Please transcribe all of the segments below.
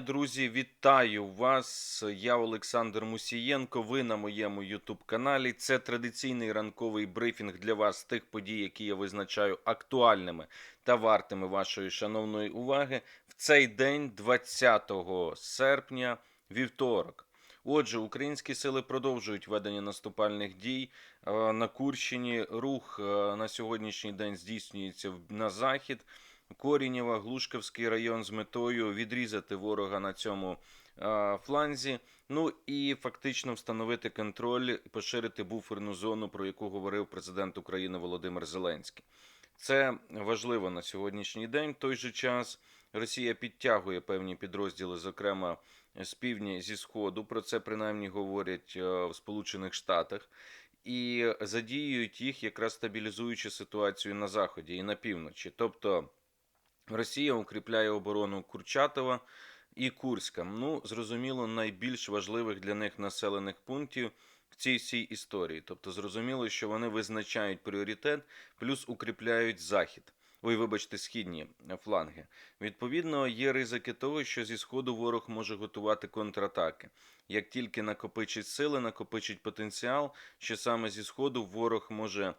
Друзі, вітаю вас. Я Олександр Мусієнко. Ви на моєму Ютуб каналі. Це традиційний ранковий брифінг для вас тих подій, які я визначаю актуальними та вартими вашої шановної уваги в цей день, 20 серпня, вівторок. Отже, українські сили продовжують ведення наступальних дій Е, на Курщині. Рух е, на сьогоднішній день здійснюється на захід. Корінєва, Глушківський район з метою відрізати ворога на цьому фланзі. Ну і фактично встановити контроль поширити буферну зону, про яку говорив президент України Володимир Зеленський. Це важливо на сьогоднішній день. В той же час Росія підтягує певні підрозділи, зокрема з півдня зі сходу. Про це принаймні говорять в Сполучених Штатах. І задіюють їх, якраз стабілізуючи ситуацію на заході і на півночі. Тобто Росія укріпляє оборону Курчатова і Курська. Ну, зрозуміло, найбільш важливих для них населених пунктів в цій всій історії. Тобто, зрозуміло, що вони визначають пріоритет, плюс укріпляють захід. Ой, вибачте, східні фланги. Відповідно, є ризики того, що зі сходу ворог може готувати контратаки. Як тільки накопичить сили, накопичить потенціал, що саме зі сходу ворог може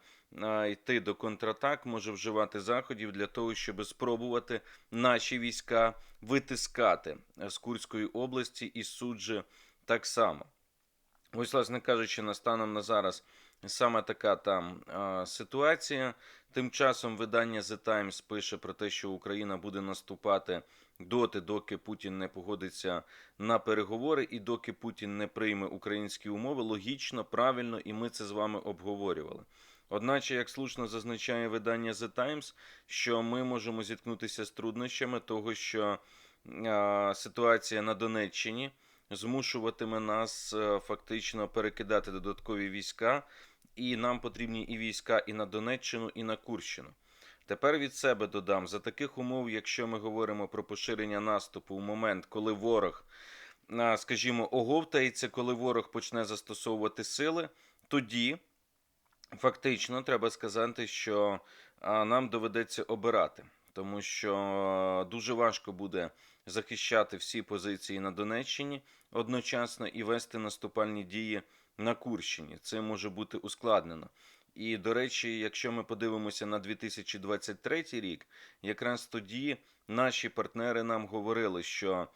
йти до контратак, може вживати заходів для того, щоб спробувати наші війська витискати е, з Курської області і суджі так само. Ось, власне кажучи, на станом на зараз саме така там а, ситуація. Тим часом видання The Times пише про те, що Україна буде наступати доти, доки Путін не погодиться на переговори, і доки Путін не прийме українські умови. Логічно, правильно, і ми це з вами обговорювали. Одначе, як слушно зазначає видання The Times, що ми можемо зіткнутися з труднощами того, що а, ситуація на Донеччині змушуватиме нас е, фактично перекидати додаткові війська, і нам потрібні і війська і на Донеччину, і на Курщину. Тепер від себе додам за таких умов, якщо ми говоримо про поширення наступу в момент, коли ворог, скажімо, оговтається, коли ворог почне застосовувати сили, тоді фактично треба сказати, що нам доведеться обирати, тому що дуже важко буде захищати всі позиції на Донеччині одночасно і вести наступальні дії на Курщині. Це може бути ускладнено. І, до речі, якщо ми подивимося на 2023 рік, якраз тоді наші партнери нам говорили, що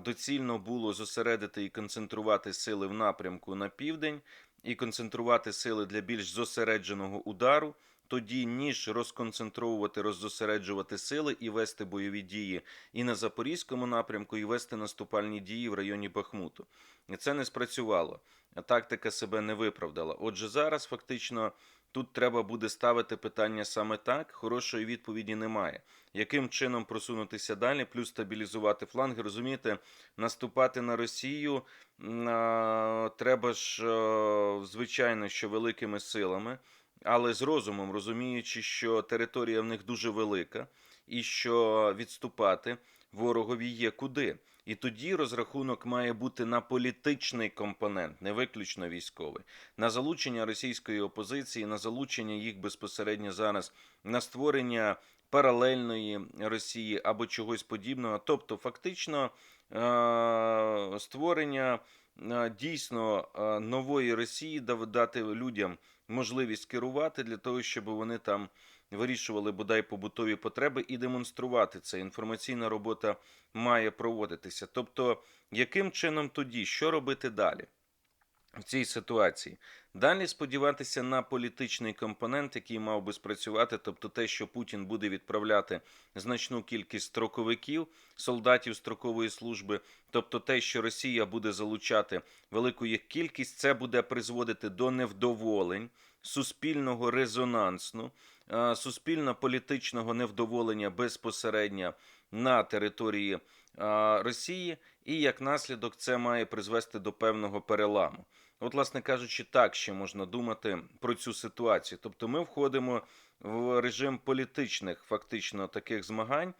доцільно було зосередити і концентрувати сили в напрямку на південь, і концентрувати сили для більш зосередженого удару, тоді ніж розконцентровувати, роззосереджувати сили і вести бойові дії і на запорізькому напрямку, і вести наступальні дії в районі Бахмуту. І це не спрацювало. Тактика себе не виправдала. Отже, зараз фактично тут треба буде ставити питання саме так. Хорошої відповіді немає. Яким чином просунутися далі, плюс стабілізувати фланги? Розумієте, наступати на Росію треба ж, звичайно, що великими силами, але з розумом, розуміючи, що територія в них дуже велика, і що відступати ворогові є куди. І тоді розрахунок має бути на політичний компонент, не виключно військовий, на залучення російської опозиції, на залучення їх безпосередньо зараз на створення паралельної Росії або чогось подібного. Тобто, фактично е- створення е, дійсно е, нової Росії, дати людям можливість керувати для того, щоб вони там вирішували бодай побутові потреби і демонструвати це. Інформаційна робота має проводитися. Тобто, яким чином тоді, що робити далі? В цій ситуації далі сподіватися на політичний компонент, який мав би спрацювати, тобто те, що Путін буде відправляти значну кількість строковиків, солдатів строкової служби, тобто те, що Росія буде залучати велику їх кількість, це буде призводити до невдоволень, суспільного резонансу, е, суспільно-політичного невдоволення безпосередньо на території е, Росії, і як наслідок це має призвести до певного переламу. От, власне кажучи, так ще можна думати про цю ситуацію. Тобто, ми входимо в режим політичних фактично таких змагань.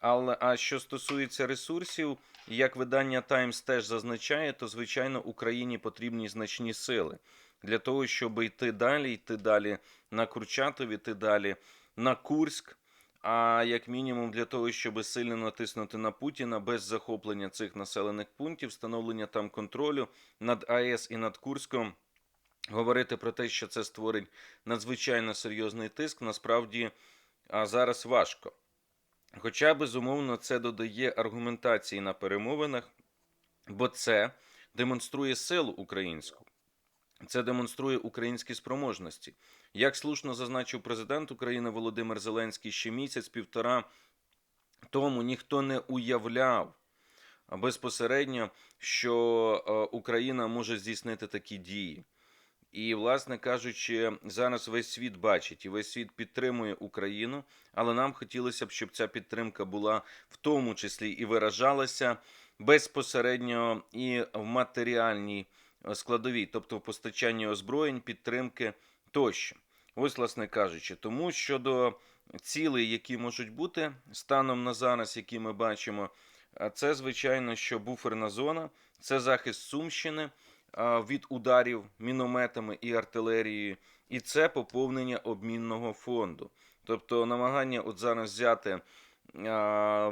Але а що стосується ресурсів, як видання Таймс теж зазначає, то звичайно Україні потрібні значні сили для того, щоб йти далі, йти далі на Курчатов, йти далі на Курськ. А як мінімум для того, щоб сильно натиснути на Путіна без захоплення цих населених пунктів, встановлення там контролю над АЕС і над Курськом. Говорити про те, що це створить надзвичайно серйозний тиск, насправді а, зараз важко. Хоча, безумовно, це додає аргументації на перемовинах, бо це демонструє силу українську, це демонструє українські спроможності. Як слушно зазначив президент України Володимир Зеленський ще місяць-півтора тому ніхто не уявляв безпосередньо, що е, Україна може здійснити такі дії. І, власне кажучи, зараз весь світ бачить і весь світ підтримує Україну, але нам хотілося б, щоб ця підтримка була в тому числі і виражалася безпосередньо і в матеріальній е, складовій, тобто в постачанні озброєнь, підтримки тощо. Ось, власне кажучи, тому щодо цілей, які можуть бути станом на зараз, які ми бачимо, це звичайно, що буферна зона, це захист Сумщини від ударів мінометами і артилерією, і це поповнення обмінного фонду. Тобто намагання от зараз взяти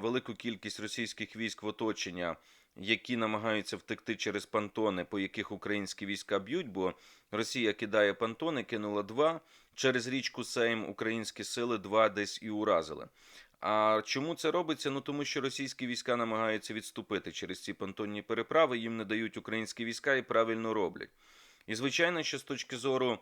велику кількість російських військ в оточення, які намагаються втекти через пантони, по яких українські війська б'ють, бо Росія кидає пантони, кинула два. Через річку Сейм українські сили два десь і уразили. А чому це робиться? Ну тому що російські війська намагаються відступити через ці понтонні переправи, їм не дають українські війська і правильно роблять. І звичайно, що з точки зору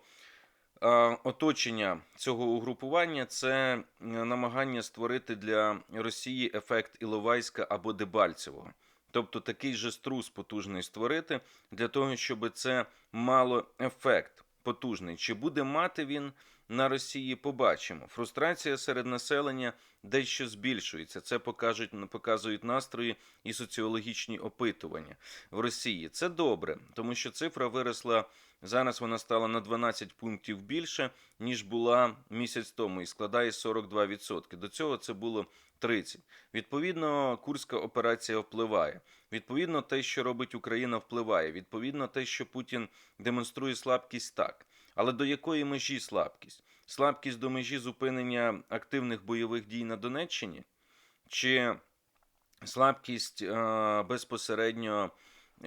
е, оточення цього угрупування, це е, намагання створити для Росії ефект Іловайська або Дебальцевого. Тобто такий же струс потужний створити для того, щоб це мало ефект потужний. Чи буде мати він на Росії? Побачимо. Фрустрація серед населення дещо збільшується. Це покажуть, показують настрої і соціологічні опитування в Росії. Це добре, тому що цифра виросла. Зараз вона стала на 12 пунктів більше, ніж була місяць тому, і складає 42%. До цього це було 30. Відповідно, курська операція впливає. Відповідно, те, що робить Україна, впливає. Відповідно, те, що Путін демонструє слабкість, так. Але до якої межі слабкість? Слабкість до межі зупинення активних бойових дій на Донеччині? Чи слабкість е, безпосередньо,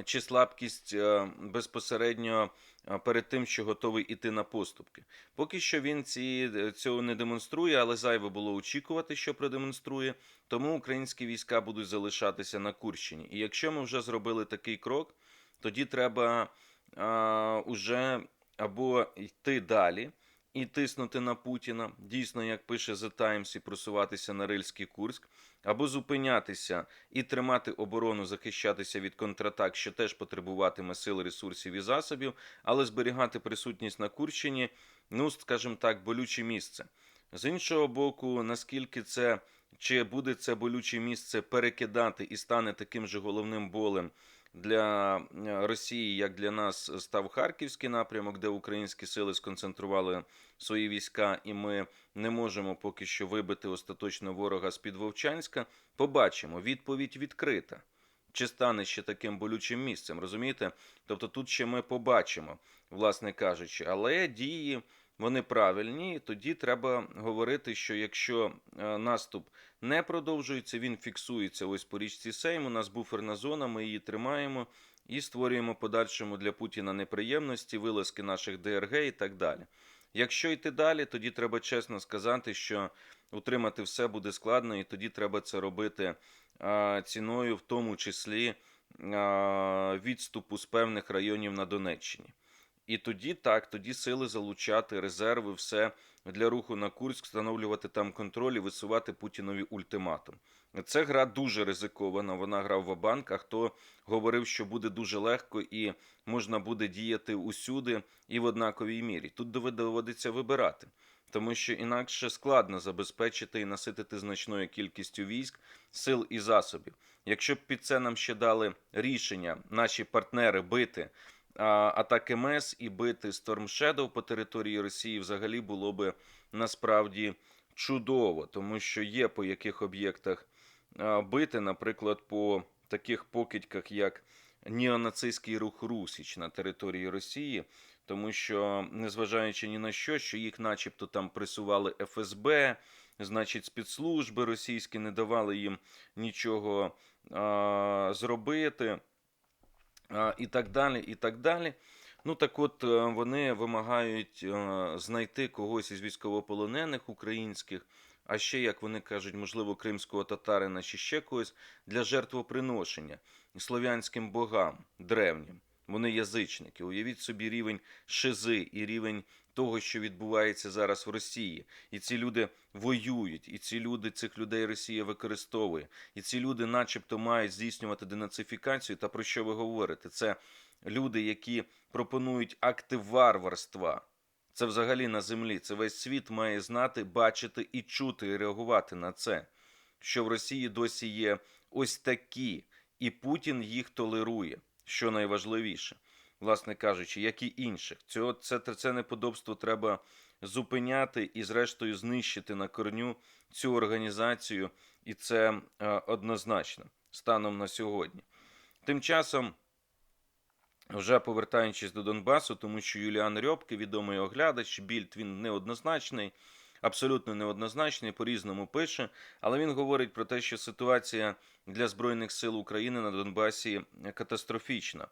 чи слабкість е, безпосередньо е, перед тим, що готовий іти на поступки? Поки що він ці, цього не демонструє, але зайве було очікувати, що продемонструє. Тому українські війська будуть залишатися на Курщині. І якщо ми вже зробили такий крок, тоді треба а, уже або йти далі і тиснути на Путіна, дійсно, як пише The Times, і просуватися на Рильський Курськ, або зупинятися і тримати оборону, захищатися від контратак, що теж потребуватиме сил, ресурсів і засобів, але зберігати присутність на Курщині, ну, скажімо так, болюче місце. З іншого боку, наскільки це чи буде це болюче місце перекидати і стане таким же головним болем для е, Росії, як для нас став Харківський напрямок, де українські сили сконцентрували свої війська, і ми не можемо поки що вибити остаточно ворога з під Вовчанська. Побачимо, відповідь відкрита. Чи стане ще таким болючим місцем, розумієте? Тобто тут ще ми побачимо, власне кажучи, але дії вони правильні. Тоді треба говорити, що якщо е, наступ не продовжується, він фіксується ось по річці Сейм. У нас буферна зона, ми її тримаємо і створюємо подальшому для Путіна неприємності, вилазки наших ДРГ і так далі. Якщо йти далі, тоді треба чесно сказати, що утримати все буде складно, і тоді треба це робити ціною, в тому числі відступу з певних районів на Донеччині. І тоді так, тоді сили залучати, резерви, все для руху на Курськ, встановлювати там контроль і висувати Путінові ультиматум. Це гра дуже ризикована. Вона грав в банк. Хто говорив, що буде дуже легко і можна буде діяти усюди і в однаковій мірі. Тут доводиться вибирати, тому що інакше складно забезпечити і наситити значною кількістю військ, сил і засобів. Якщо б під це нам ще дали рішення, наші партнери бити атаки МЕС і бити Storm Shadow по території Росії взагалі було би насправді чудово, тому що є по яких об'єктах бити, наприклад, по таких покидьках, як неонацистський рух Русіч на території Росії. Тому що, незважаючи ні на що, що їх, начебто, там присували ФСБ, значить, спецслужби російські не давали їм нічого а, зробити, і так далі, і так далі. Ну так от е, вони вимагають е, знайти когось із військовополонених українських, а ще, як вони кажуть, можливо, кримського татарина чи ще когось для жертвоприношення слов'янським богам древнім. Вони язичники. Уявіть собі рівень шизи і рівень того, що відбувається зараз в Росії. І ці люди воюють, і ці люди, цих людей Росія використовує. І ці люди, начебто, мають здійснювати денацифікацію. Та про що ви говорите? Це люди, які пропонують акти варварства. Це взагалі на землі. Це весь світ має знати, бачити і чути, і реагувати на це. Що в Росії досі є ось такі, і Путін їх толерує, що найважливіше, власне кажучи, як і інших. Цього це, це неподобство треба зупиняти і, зрештою, знищити на корню цю організацію, і це е, однозначно станом на сьогодні. Тим часом. Вже повертаючись до Донбасу, тому що Юліан Рьобки, відомий оглядач, більд він неоднозначний, абсолютно неоднозначний, по-різному пише. Але він говорить про те, що ситуація для Збройних сил України на Донбасі катастрофічна.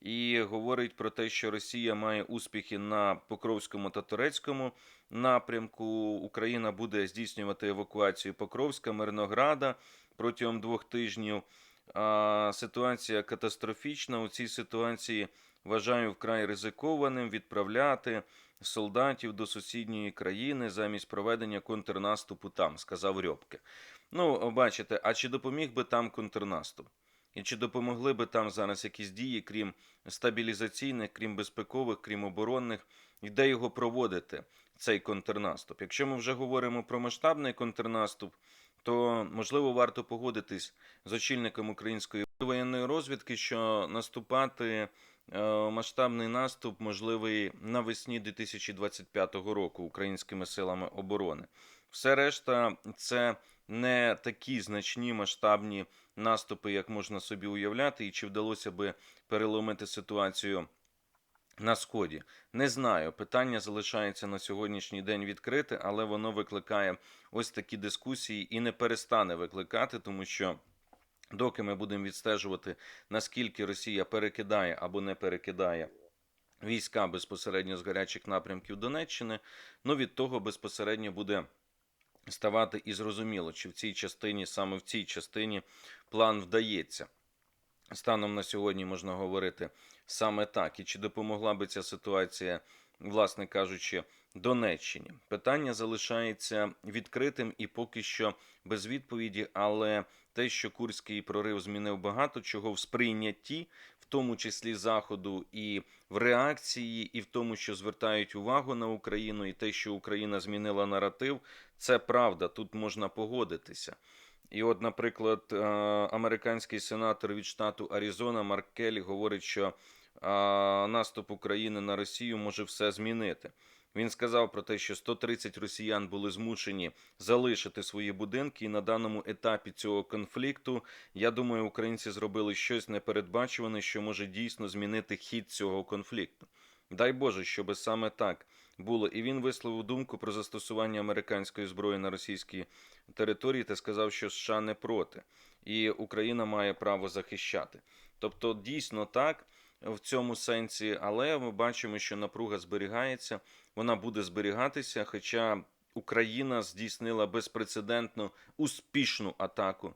І говорить про те, що Росія має успіхи на Покровському та Турецькому напрямку. Україна буде здійснювати евакуацію Покровська, Мирнограда протягом двох тижнів. Ситуація катастрофічна. У цій ситуації вважаю вкрай ризикованим відправляти солдатів до сусідньої країни замість проведення контрнаступу там, сказав Рьобке. Ну, бачите, а чи допоміг би там контрнаступ? І чи допомогли би там зараз якісь дії, крім стабілізаційних, крім безпекових, крім оборонних, і де його проводити, цей контрнаступ? Якщо ми вже говоримо про масштабний контрнаступ, то можливо варто погодитись з очільником української воєнної розвідки, що наступати е, масштабний наступ можливий навесні 2025 року українськими силами оборони. Все решта це не такі значні масштабні наступи, як можна собі уявляти, і чи вдалося би переломити ситуацію. На сході не знаю. Питання залишається на сьогоднішній день відкрите, але воно викликає ось такі дискусії і не перестане викликати, тому що доки ми будемо відстежувати, наскільки Росія перекидає або не перекидає війська безпосередньо з гарячих напрямків Донеччини, ну від того безпосередньо буде ставати і зрозуміло, чи в цій частині, саме в цій частині, план вдається. Станом на сьогодні можна говорити саме так. І чи допомогла би ця ситуація, власне кажучи, Донеччині? Питання залишається відкритим і поки що без відповіді. Але те, що Курський прорив змінив багато чого в сприйнятті, в тому числі Заходу, і в реакції, і в тому, що звертають увагу на Україну, і те, що Україна змінила наратив, це правда. Тут можна погодитися. І, от, наприклад, е, американський сенатор від штату Аризона Марк Келлі говорить, що наступ України на Росію може все змінити. Він сказав про те, що 130 росіян були змушені залишити свої будинки, і на даному етапі цього конфлікту я думаю, українці зробили щось непередбачуване, що може дійсно змінити хід цього конфлікту. Дай Боже, щоб саме так було. І він висловив думку про застосування американської зброї на російській території та сказав, що США не проти, і Україна має право захищати. Тобто, дійсно так в цьому сенсі, але ми бачимо, що напруга зберігається, вона буде зберігатися. Хоча Україна здійснила безпрецедентно успішну атаку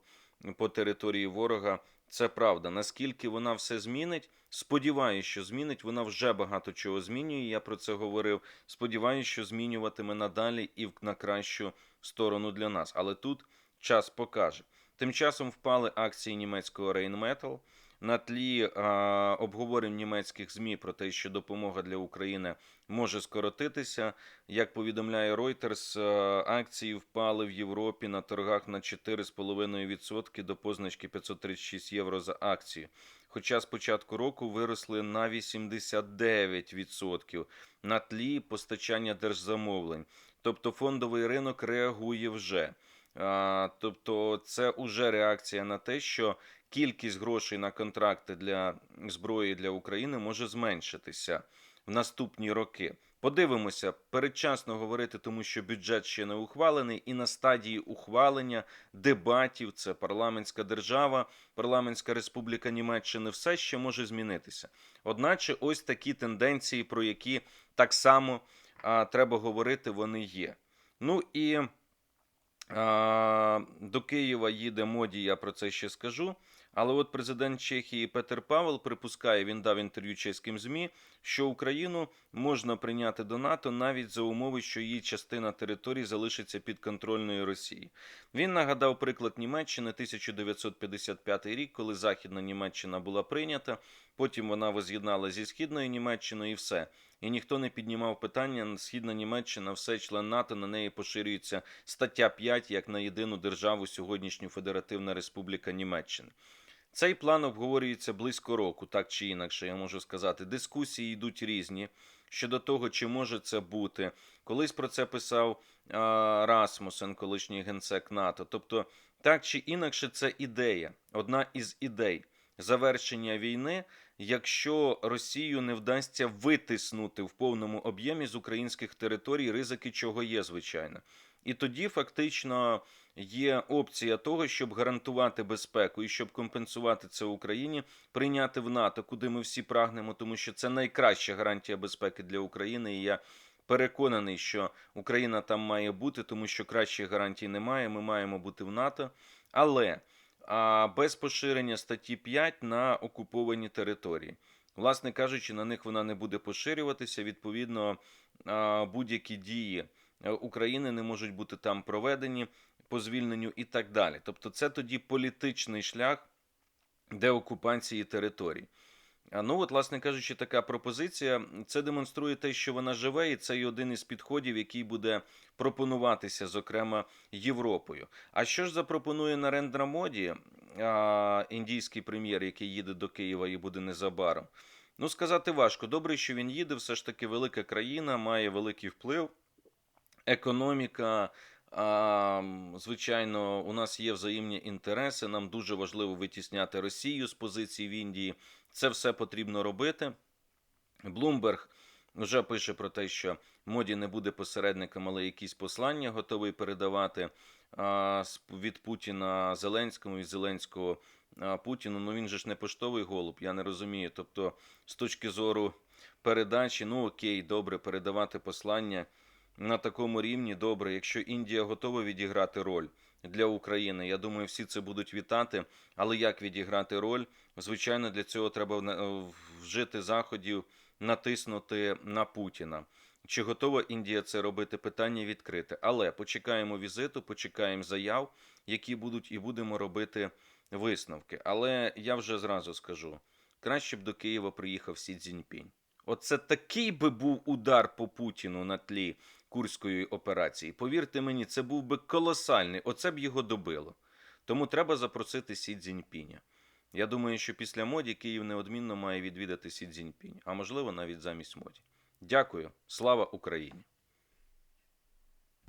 по території ворога. Це правда. Наскільки вона все змінить? Сподіваюся, що змінить. Вона вже багато чого змінює. Я про це говорив. Сподіваюся, що змінюватиме надалі і на кращу сторону для нас. Але тут час покаже. Тим часом впали акції німецького Rheinmetall. На тлі а, обговорень німецьких змі про те, що допомога для України може скоротитися. Як повідомляє Reuters, акції впали в Європі на торгах на 4,5% до позначки 536 євро за акцію. Хоча з початку року виросли на 89% на тлі постачання держзамовлень. Тобто фондовий ринок реагує вже. Тобто, це вже реакція на те, що кількість грошей на контракти для зброї для України може зменшитися в наступні роки. Подивимося, передчасно говорити, тому що бюджет ще не ухвалений, і на стадії ухвалення дебатів це парламентська держава, парламентська республіка Німеччини, все ще може змінитися. Одначе, ось такі тенденції, про які так само а, треба говорити, вони є. Ну і а, до Києва їде моді, я про це ще скажу. Але от президент Чехії Петер Павел припускає, він дав інтерв'ю чеським ЗМІ, що Україну можна прийняти до НАТО навіть за умови, що її частина території залишиться під контрольною Росії. Він нагадав приклад Німеччини 1955 рік, коли Західна Німеччина була прийнята. Потім вона воз'єднала зі східною Німеччиною і все. І ніхто не піднімав питання. Східна Німеччина, все член НАТО, на неї поширюється стаття 5 як на єдину державу сьогоднішню Федеративна Республіка Німеччини. Цей план обговорюється близько року, так чи інакше, я можу сказати. Дискусії йдуть різні щодо того, чи може це бути. Колись про це писав а, Расмусен, колишній генсек НАТО. Тобто, так чи інакше, це ідея, одна із ідей завершення війни, якщо Росію не вдасться витиснути в повному об'ємі з українських територій, ризики чого є, звичайно. І тоді фактично є опція того, щоб гарантувати безпеку і щоб компенсувати це Україні, прийняти в НАТО, куди ми всі прагнемо, тому що це найкраща гарантія безпеки для України. І я переконаний, що Україна там має бути, тому що кращих гарантій немає. Ми маємо бути в НАТО, але без поширення статті 5 на окуповані території. Власне кажучи, на них вона не буде поширюватися. Відповідно, будь-які дії е, України не можуть бути там проведені по звільненню і так далі. Тобто, це тоді політичний шлях деокупації територій. Ну, от, власне кажучи, така пропозиція це демонструє те, що вона живе, і це і один із підходів, який буде пропонуватися, зокрема, Європою. А що ж запропонує Нарендра Моді, індійський прем'єр, який їде до Києва і буде незабаром? Ну, сказати важко. Добре, що він їде, все ж таки велика країна, має великий вплив, економіка. А, звичайно, у нас є взаємні інтереси. Нам дуже важливо витісняти Росію з позиції в Індії. Це все потрібно робити. Блумберг вже пише про те, що моді не буде посередником, але якісь послання готовий передавати а, від Путіна Зеленському і Зеленського Путіну. Ну він же ж не поштовий голуб, я не розумію. Тобто, з точки зору передачі, ну окей, добре, передавати послання на такому рівні. Добре, якщо Індія готова відіграти роль для України, я думаю, всі це будуть вітати. Але як відіграти роль? Звичайно, для цього треба вжити заходів, натиснути на Путіна. Чи готова Індія це робити? Питання відкрите. Але почекаємо візиту, почекаємо заяв, які будуть, і будемо робити висновки. Але я вже зразу скажу: краще б до Києва приїхав Сі Цзіньпінь. Оце такий би був удар по Путіну на тлі курської операції. Повірте мені, це був би колосальний. Оце б його добило. Тому треба запросити Сі Цзіньпіня. Я думаю, що після моді Київ неодмінно має відвідати Сі Цзіньпінь, а можливо навіть замість моді. Дякую. Слава Україні!